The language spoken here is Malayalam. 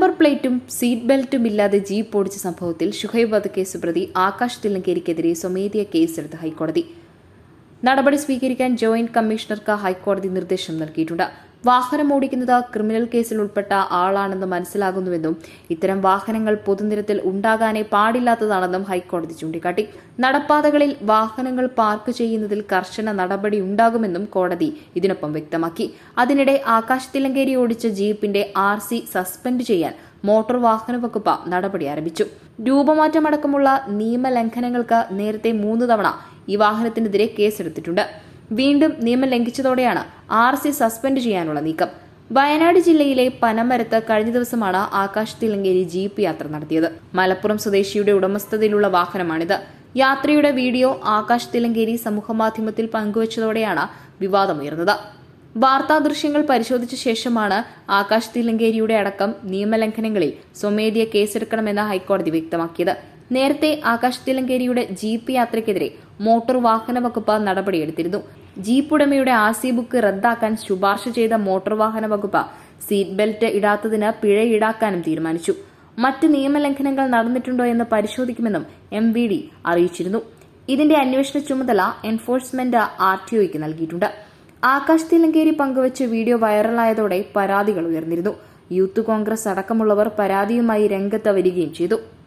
നമ്പർ പ്ലേറ്റും സീറ്റ് ബെൽറ്റും ഇല്ലാതെ ജീപ്പ് ഓടിച്ച സംഭവത്തിൽ ഷുഹൈബ് വധക്കേസ് പ്രതി ആകാശ് തില്ലങ്കേരിക്കെതിരെ സ്വമേധിയ കേസെടുത്ത് ഹൈക്കോടതി. നടപടി സ്വീകരിക്കാൻ ജോയിന്റ് കമ്മീഷണർക്ക് ഹൈക്കോടതി നിർദ്ദേശം നൽകിയിട്ടുണ്ട്. വാഹനം ഓടിക്കുന്നത് ക്രിമിനൽ കേസിൽ ഉൾപ്പെട്ട ആളാണെന്ന് മനസ്സിലാകുന്നുവെന്നും ഇത്തരം വാഹനങ്ങൾ പൊതുനിരത്തിൽ ഉണ്ടാകാനേ പാടില്ലാത്തതാണെന്നും ഹൈക്കോടതി ചൂണ്ടിക്കാട്ടി. നടപ്പാതകളിൽ വാഹനങ്ങൾ പാർക്ക് ചെയ്യുന്നതിൽ കർശന നടപടി ഉണ്ടാകുമെന്നും കോടതി ഇതിനൊപ്പം വ്യക്തമാക്കി. അതിനിടെ ആകാശ് തിലങ്കേരി ഓടിച്ച ജീപ്പിന്റെ ആർ സസ്പെൻഡ് ചെയ്യാൻ മോട്ടോർ വാഹന വകുപ്പ് നടപടി ആരംഭിച്ചു. രൂപമാറ്റമടക്കമുള്ള നിയമലംഘനങ്ങൾക്ക് നേരത്തെ മൂന്ന് തവണ ഈ വാഹനത്തിനെതിരെ കേസെടുത്തിട്ടുണ്ട്. വീണ്ടും നിയമം ലംഘിച്ചതോടെയാണ് ആർ സി സസ്പെൻഡ് ചെയ്യാനുള്ള നീക്കം. വയനാട് ജില്ലയിലെ പനമരത്ത് കഴിഞ്ഞ ദിവസമാണ് ആകാശ് തിലങ്കേരി ജീപ്പ് യാത്ര നടത്തിയത്. മലപ്പുറം സ്വദേശിയുടെ ഉടമസ്ഥതയിലുള്ള വാഹനമാണിത്. യാത്രയുടെ വീഡിയോ ആകാശ് തിലങ്കേരി സമൂഹമാധ്യമത്തിൽ പങ്കുവച്ചതോടെയാണ് വിവാദമുയർന്നത്. വാർത്താ ദൃശ്യങ്ങൾ പരിശോധിച്ച ശേഷമാണ് ആകാശ് തിലങ്കേരിയുടെ അടക്കം നിയമലംഘനങ്ങളിൽ സ്വമേധയ കേസെടുക്കണമെന്ന് ഹൈക്കോടതി വ്യക്തമാക്കിയത്. നേരത്തെ ആകാശ് തിലങ്കേരിയുടെ ജീപ്പ് യാത്രയ്ക്കെതിരെ മോട്ടോർ വാഹന വകുപ്പ് നടപടിയെടുത്തിരുന്നു. ജീപ്പ് ഉടമയുടെ ആർ സി ബുക്ക് റദ്ദാക്കാൻ ശുപാർശ ചെയ്ത മോട്ടോർ വാഹന വകുപ്പ് സീറ്റ് ബെൽറ്റ് ഇടാത്തതിന് പിഴ ഈടാക്കാനും തീരുമാനിച്ചു. മറ്റ് നിയമലംഘനങ്ങൾ നടന്നിട്ടുണ്ടോ എന്ന് പരിശോധിക്കുമെന്നും എം വി ഡി അറിയിച്ചിരുന്നു. ഇതിന്റെ അന്വേഷണ ചുമതല എൻഫോഴ്സ്മെന്റ് ആർ ടി നൽകിയിട്ടുണ്ട്. ആകാശ് തിലങ്കേരി പങ്കുവച്ച് വീഡിയോ വൈറലായതോടെ പരാതികൾ ഉയർന്നിരുന്നു. യൂത്ത് കോൺഗ്രസ് അടക്കമുള്ളവർ പരാതിയുമായി രംഗത്ത് വരികയും ചെയ്തു.